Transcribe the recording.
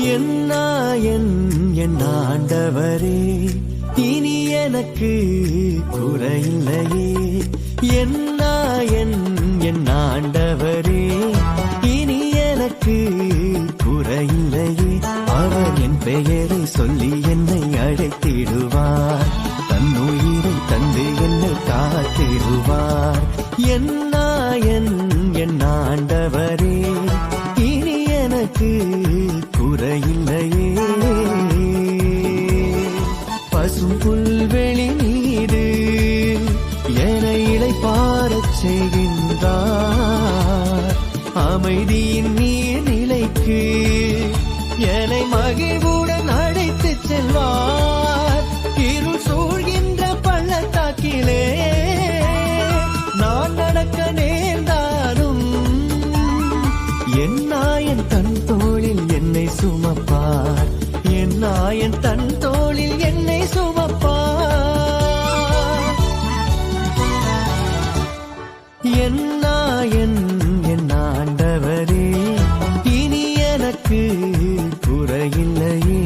என்னாயன் என் ஆண்டவரே? இனி எனக்கு குறையில்லையே. என்னாயன் என் ஆண்டவரே? இனி எனக்கு குறையில்லையே. அவர் என் பெயரை சொல்லி என்னை அழைத்திடுவார். தன்னுயிரை தந்து என்னை காத்திடுவார். என்னாயன் என் ஆண்டவரே? இனி எனக்கு குறையில்லையே பசும் புல்வெளி மீது என இளைப்பாரச் செய்கின்றார். அமைதியின் நீர் நிலைக்கு என்னை மகிழ்வுடன் அழைத்துச் செல்வார். இருள் சூழ்கின்ற பள்ளத்தாக்கிலே நான் நடக்க நேர்ந்தாலும் என் நாயன் தன் தோழி என் தன் தோளில் என்னை சுமப்பா என் என் ஆண்டவரே இனி எனக்கு குறையில்லையே.